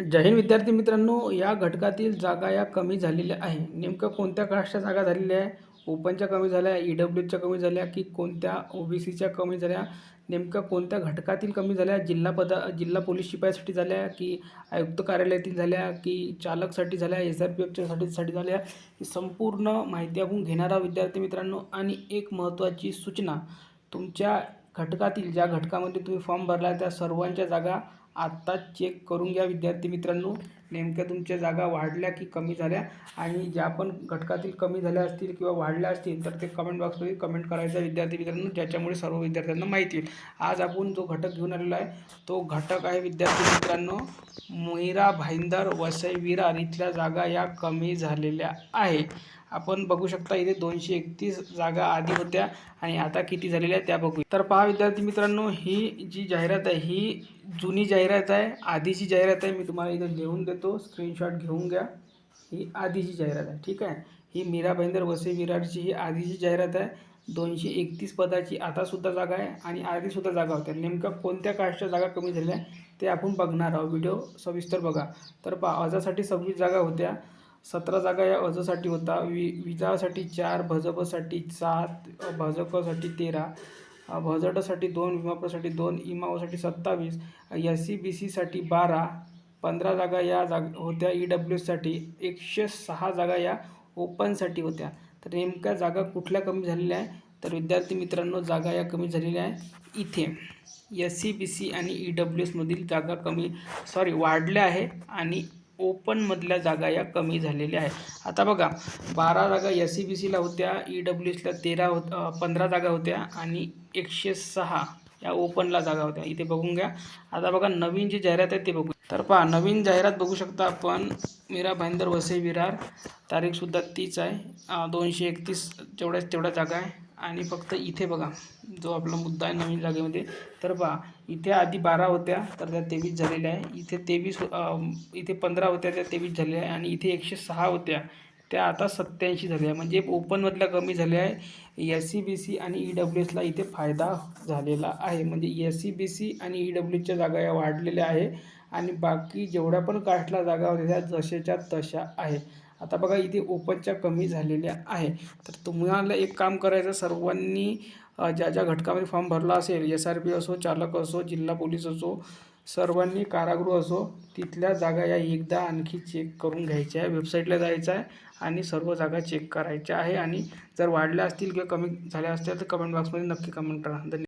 जय हिंद विद्यार्थी मित्रांनो या घटकातील जागा या कमी झालेल्या आहे नेमकं कोणत्या कास्टच्या जागा झालेल्या आहे ओपनच्या कमी झाल्या ई डब्ल्यूच्या कमी झाल्या की कोणत्या ओ बी सीच्या कमी झाल्या? नेमक्या कोणत्या घटकातील कमी झाल्या? जिल्हा पदा जिल्हा पोलीस शिपायासाठी झाल्या की आयुक्त कार्यालयातील झाल्या की चालकसाठी झाल्या एस आर पी एफच्यासाठी साठी झाल्या? ही संपूर्ण माहिती आपण घेणारा विद्यार्थी मित्रांनो. आणि एक महत्त्वाची सूचना तुमच्या घटकातील ज्या घटकामध्ये तुम्ही फॉर्म भरला त्या सर्वांच्या जागा आत्ता चेक करून घ्या विद्यार्थी मित्रांनो. नेमक्या तुमच्या जागा वाढल्या की कमी झाल्या? आणि ज्या पण घटकातील कमी झाल्या असतील किंवा वाढल्या असतील तर ते कमेंट बॉक्समध्ये कमेंट करायचा विद्यार्थी मित्रांनो. ज्याच्यामुळे सर्व विद्यार्थ्यांना माहिती येईल. आज आपण जो घटक घेऊन आलेला आहे तो घटक आहे विद्यार्थी मित्रांनो मोहिरा भाईंदर वसई विरार इथल्या जागा या कमी झालेल्या आहे. आपण बघू शकता इथे दोनशे एकतीस जागा आधी होत्या आणि आता किती झालेल्या त्या बघू तर पहा विद्यार्थी मित्रांनो ही जी जाहिरात आहे ही जुनी जाहिरात जाहिरात आहे आधीची जाहिरात आहे मी तुम्हाला इथं लिहून देतो स्क्रीनशॉट घेऊन घ्या ही आधीची जाहिरात आहे ठीक आहे ही मीरा भाईंदर वसई विराटची ही आधीची जाहिरात आहे दोनशे एकतीस पदाची आतासुद्धा जागा आहे आणि आधीसुद्धा जागा होत्या. नेमक्या कोणत्या कास्टच्या जागा कमी झाल्या ते आपण बघणार आहोत. व्हिडिओ सविस्तर बघा. तर पा अर्जासाठी सव्वीस जागा होत्या सतरा जागा या अर्जासाठी होता वि विजासाठी चार भजपसाठी सात भाजपसाठी तेरा भजटसाठी दोन विमापासाठी दोन इमाओसाठी सत्तावीस एस सी बी सीसाठी बारा पंधरा जागा या जाग होत्या ई डब्ल्यू एससाठी एकशे सहा जागा या ओपनसाठी होत्या. तर नेमक्या जागा कुठल्या कमी झालेल्या आहे तर विद्यार्थी मित्रांनो जागा या कमी झालेल्या आहे इथे एस सी बी सी आणि ई डब्ल्यू एसमधील जागा कमी सॉरी वाढल्या आहे आणि ओपनमधल्या जागा या कमी झालेल्या आहे आता बघा बारा जागा एस सी बी सीला होत्या ई डब्ल्यू एसला तेरा होत पंधरा जागा होत्या आणि एकशे सहा या ओपनला जागा होत्या. इथे बघून घ्या. आता बघा नवीन जी जाहिरात आहे ते बघू. तर पहा नवीन जाहिरात बघू शकता आपण. मीरा भाईंदर वसई विरार. तारीखसुद्धा तीच आहे. दोनशे एकतीस जेवढ्याच तेवढ्या जागा आहे. आणि फक्त इथे बघा जो आपला मुद्दा आहे नवीन जागेमध्ये. तर पहा इथे आधी बारा होत्या तर त्या तेवीस झालेल्या आहे. इथे तेवीस इथे पंधरा होत्या त्या तेवीस झालेल्या आहे. आणि इथे एकशे सहा होत्या त्या आता सत्त्याऐंशी झाल्या. म्हणजे ओपनमधल्या कमी झाल्या आहे. एस सी बी सी आणि ई डब्ल्यू एसला इथे फायदा झालेला आहे. म्हणजे एस सी बी सी आणि ई डब्ल्यू एसच्या जागा या वाढलेल्या आहे. आणि बाकी जेवढ्या पण कास्टला जागा होत्या त्या जशाच्या तशा आहे. आता बघा इथे ओपनच्या कमी झालेल्या आहे तर तुम्हाला एक काम करायचं सर्वांनी ज्या ज्या घटकामध्ये फॉर्म भरला असेल एस आर पी असो चालक असो जिल्हा पोलीस असो सर्वांनी कारागृह असो तिथल्या जागा या एकदा आणखी चेक करून घ्यायच्या आहे वेबसाईटला जायचं आहे आणि सर्व जागा चेक करायच्या आहे. आणि जर वाढल्या असतील किंवा कमी झाल्या असतील तर कमेंट बॉक्समध्ये नक्की कमेंट करा. धन्यवाद.